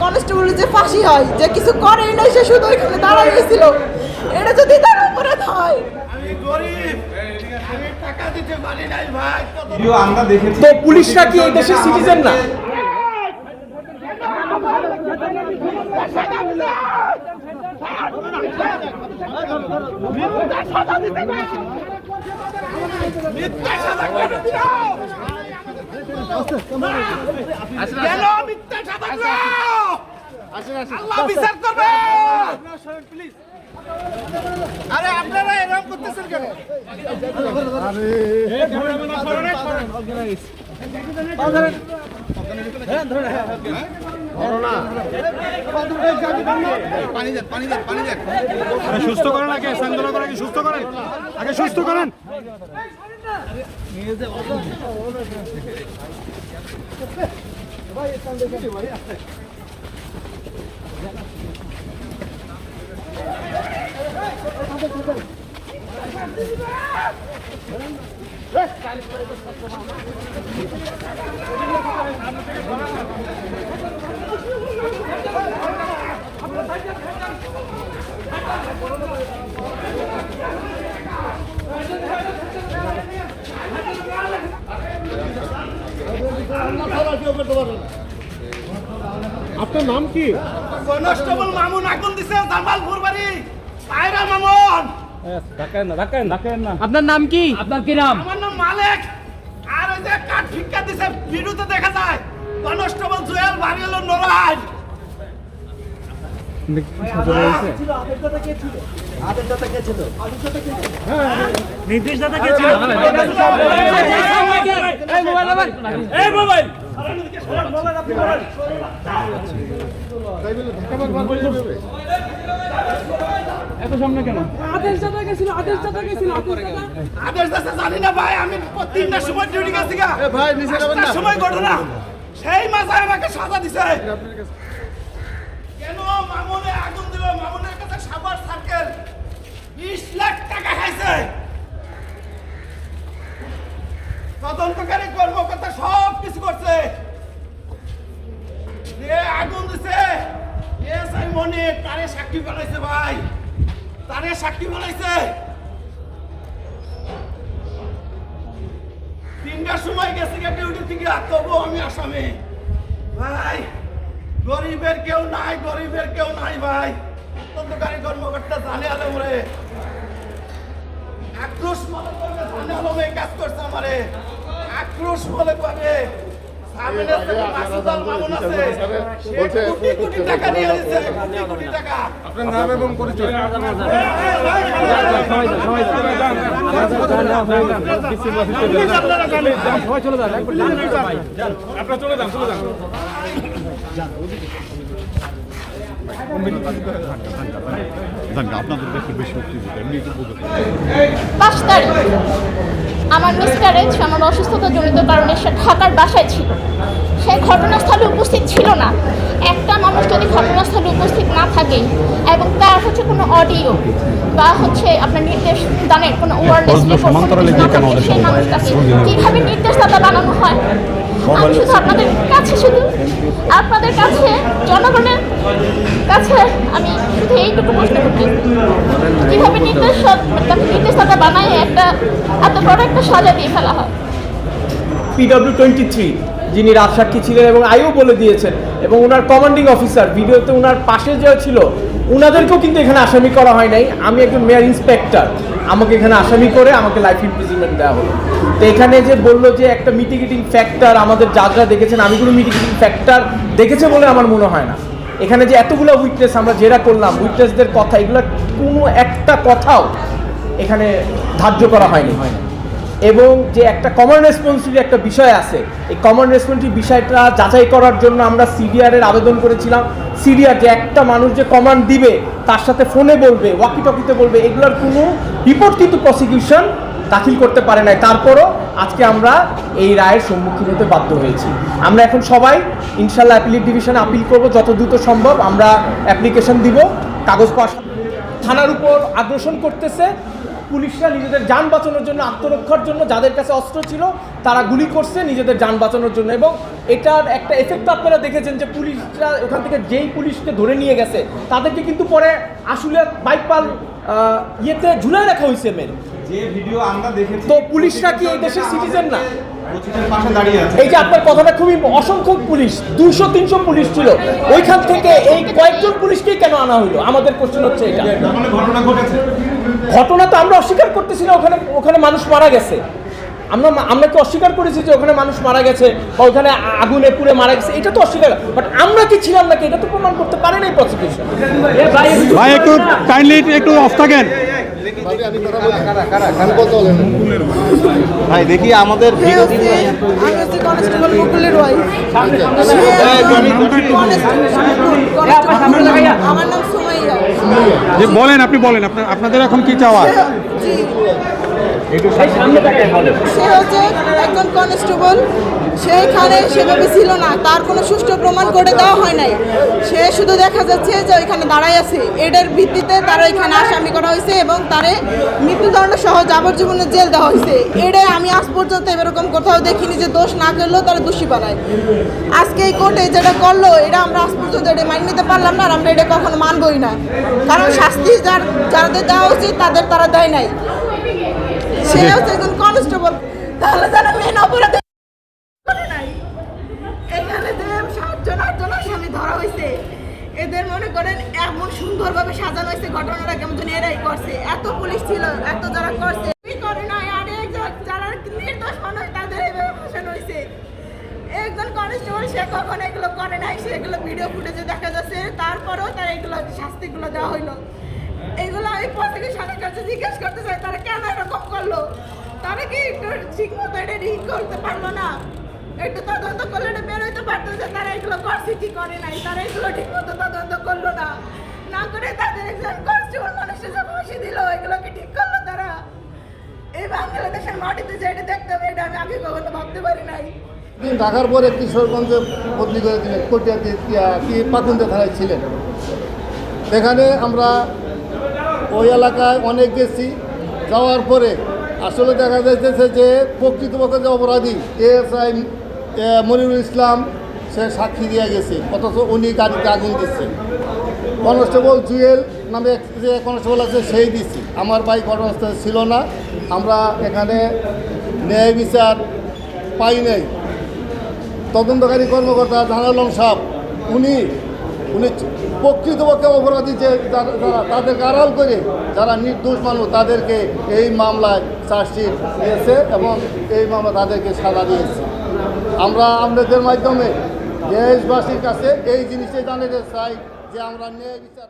Constable যে ফাঁসি হয় যে কিছু করেই নাই সে শুধু ওইখানে দাঁড়াই গেছিল এটা যদি তার উপরে হয় তো পুলিশরা কি এই দেশের সিটিজেন না? সুস্থ করেন আগে সুস্থ করেন। আগে সুস্থ করেন। Nerede orada? Orada. Vay sen de geliyor ya. Hey! আপনার নাম কি? কনস্টেবল মামুন আগুন দিছে জামালপুর বাড়ি পায়রা মামুন। আপনার নাম কি? আপনার কি নাম? আমার নাম মালিক। আর ওই যে কাঠ ভিক্ষা দিছে ভিডিওতে দেখা যায় কনস্টেবল জুয়েল বাড়ি হলো নোরাজ আদেশ দিছে জানি না ভাই আমি তিনটার সময় ডিউটি গেছি ভাই সময় ঘটনা। সেই মাথায় আমাকে সাজা দিছে। কেন মামুনে আগুন দিল। মামুনের কাছে সাবার সার্কেল বিশ লাখ টাকা খাইছে। তদন্তকারী কর্মকর্তা সব কিছু করছে। এ আগুন দিছে। এসআই মনে, তারে সাক্ষী বানাইছে ভাই। তারে সাক্ষী বানাইছে তিনটার সময় গেছে ডিউটি থেকে তবু আমি আসামি। ভাই গরিবের কেউ নাই গরিবের কেউ নাই ভাই। তদন্তকারী কর্মকর্তা জানে আলম রে আক্রোশ মনে করবে জানে আলম এই কাজ করছে আমারে। আক্রোশ মনে করবে। আপনার নাম এবং পরিচয়। আপনারা চলে যান চলে যান। পাঁচ তারিখ। আমার মিসক্যারেজ আমার অসুস্থতা জনিত কারণে সে ঢাকার বাসায় ছিল। সে ঘটনাস্থলে উপস্থিত ছিল না। একটা মানুষ যদি ঘটনাস্থলে উপস্থিত না থাকে এবং তার হচ্ছে কোনো অডিও বা হচ্ছে আপনার নির্দেশ দানের কোনো ওয়ারলেস সেই মানুষটাকে কীভাবে নির্দেশদাতা বানানো হয়? আমি শুধু আপনাদের কাছে শুধু আপনাদের কাছে জনগণের কাছে আমি শুধু এইটুকু প্রশ্ন করতে কীভাবে নির্দেশ নির্দেশদাতা বানায় একটা এত বড় একটা সাজা দিয়ে ফেলা হয়? পিডাব্লিউ টোয়েন্টি থ্রি যিনি রাজসাক্ষী ছিলেন এবং আইও বলে দিয়েছেন এবং ওনার কমান্ডিং অফিসার ভিডিওতে ওনার পাশে যে ছিল ওনাদেরকেও কিন্তু এখানে আসামি করা হয় নাই। আমি একজন মেয়ার ইন্সপেক্টর আমাকে এখানে আসামি করে আমাকে লাইফ ইমপ্রিজনমেন্ট দেওয়া হলো। তো এখানে যে বলল যে একটা মিটিগেটিং ফ্যাক্টর আমাদের যারা দেখেছেন আমি কোনো মিটিগেটিং ফ্যাক্টর দেখেছে বলে আমার মনে হয় না। এখানে যে এতগুলো উইটনেস আমরা জেরা করলাম উইটনেসদের কথা, এগুলো কোনো একটা কথাও এখানে ধার্য করা হয়নি হয়নি। এবং যে একটা কমন রেসপন্সিবিলিটি একটা বিষয় আছে, এই কমন রেসপন্সিবিলিটি বিষয়টা যাচাই করার জন্য আমরা সিডিআর এর আবেদন করেছিলাম। সিডিআর যে একটা মানুষ যে কমান্ড দিবে, তার সাথে ফোনে বলবে ওয়াকি টকিতে বলবে, এগুলোর কোনো রিপোর্ট কিন্তু প্রসিকিউশন দাখিল করতে পারে নাই। তারপরও আজকে আমরা এই রায়ের সম্মুখীন হতে বাধ্য হয়েছি। আমরা এখন সবাই ইনশাল্লাহ অ্যাপিলিট ডিভিশনে আপিল করব যত দ্রুত সম্ভব। আমরা অ্যাপ্লিকেশন দিব, কাগজ পাওয়া থানার উপর আগ্রাসন করতেছে। পুলিশরা নিজেদের যান বাঁচানোর জন্য, আত্মরক্ষার জন্য যাদের কাছে অস্ত্র ছিল, তারা গুলি করছে নিজেদের যান বাঁচানোর জন্য। এবং এটার একটা এফেক্ট আপনারা দেখেছেন যে পুলিশরা ওখান থেকে যেই পুলিশকে ধরে নিয়ে গেছে, তাদেরকে কিন্তু পরে আসলে বাইকপাল ইয়েতে ঝুলাই রাখা হয়েছে মেন যে ভিডিও আমরা দেখেছি তো পুলিশরা কি এই দেশের সিটিজেন না? পঁচিশের পাশে দাঁড়িয়ে আছে। এই যে আপনার কথাটা খুবই অসংখ্য পুলিশ দুশো তিনশো পুলিশ ছিল। ওইখান থেকে এই কয়েকজন পুলিশকেই কেন আনা হলো? আমাদের কোশ্চেন হচ্ছে এটা। মানে ঘটনা তো আমরা অস্বীকার করতেছি না ওখানে ওখানে মানুষ মারা গেছে। আমরা আমরা কি অস্বীকার করেছি যে ওখানে মানুষ মারা গেছে বা ওখানে আগুনে পুড়ে মারা গেছে? এটা তো অস্বীকার। বাট আমরা কি ছিলাম নাকি? এটা তো প্রমাণ করতে পারে নাই প্রসিকিউশন ভাই একটু কাইন্ডলি একটু অফ থাকেন। ভাই দেখি আমাদের বলেন আপনি বলেন আপনাদের এখন কি চাওয়া? জি। সে হচ্ছে একজন কনস্টেবল সেইখানে সেভাবে ছিল না। তার কোনো সুষ্ঠু প্রমাণ করে দেওয়া হয় নাই। সে শুধু দেখা যাচ্ছে যে ওইখানে দাঁড়ায় আছে। এটার ভিত্তিতে তারা এখানে আসামি করা হয়েছে এবং তারে মৃত্যুদণ্ড সহ যাবজ্জীবনের জেল দেওয়া হয়েছে। এটাই আমি আজ পর্যন্ত এরকম কোথাও দেখিনি যে দোষ না করলেও তারা দোষী বানায়। আজকে এই কোর্টে যেটা করল এটা আমরা আজ পর্যন্ত এটা মানিয়ে নিতে পারলাম না আর আমরা এটা কখনো মানবই না। কারণ শাস্তি যার যাদের দেওয়া উচিত তাদের তারা দেয় নাই। সে হচ্ছে একজন কনস্টেবল তাহলে যারা এত পুলিশ ছিল, এত যারা করছে। করে নাই আর যারা নির্দোষ মানুষ, তাদের হয়েছে একজন কনস্টেবল সে কখন এগুলো করে নাই সেগুলো ভিডিও ফুটেজে দেখা যাচ্ছে। তারপরেও তার এগুলো শাস্তিগুলো দেওয়া হইল। আমি কাছে জিজ্ঞেস করতে চাই, তারা কেন এরকম করল? তারা কি একটু ঠিক মতো এটা করতে পারল না? একটু তদন্ত করলে এটা পারতো তারা এগুলো করছে করে নাই? তারা এগুলো তদন্ত করল না। না করে তাদের একজন দিল, এগুলো কি ঠিক করল তারা? এই বাংলাদেশের মাটিতে যে দেখতে এটা আমি কখনো ভাবতে পারি নাই। পরে করে কি ছিলেন। সেখানে আমরা ওই এলাকায় অনেক গেছি। যাওয়ার পরে আসলে দেখা যাইতেছে যে প্রকৃতপক্ষে যে অপরাধী এএসআই মনিরুল ইসলাম, সে সাক্ষী দিয়ে গেছে, অথচ উনি গাড়িতে আগুন দিচ্ছে। কনস্টেবল জুয়েল নামে যে কনস্টেবল আছে, সেই দিছি আমার ভাই ঘটনাস্থলে ছিল না। আমরা এখানে ন্যায় বিচার পাই নাই। তদন্তকারী কর্মকর্তা জানালম সাহেব, উনি উনি প্রকৃতপক্ষে অপরাধী যে তাদেরকে আড়াল করে যারা নির্দোষ মানুষ, তাদেরকে এই মামলায় চার্জশিট দিয়েছে এবং এই মামলা তাদেরকে সাজা দিয়েছে। আমরা আপনাদের মাধ্যমে দেশবাসীর কাছে এই জিনিসটাই জানাতে চাই যে আমরা ন্যায় বিচার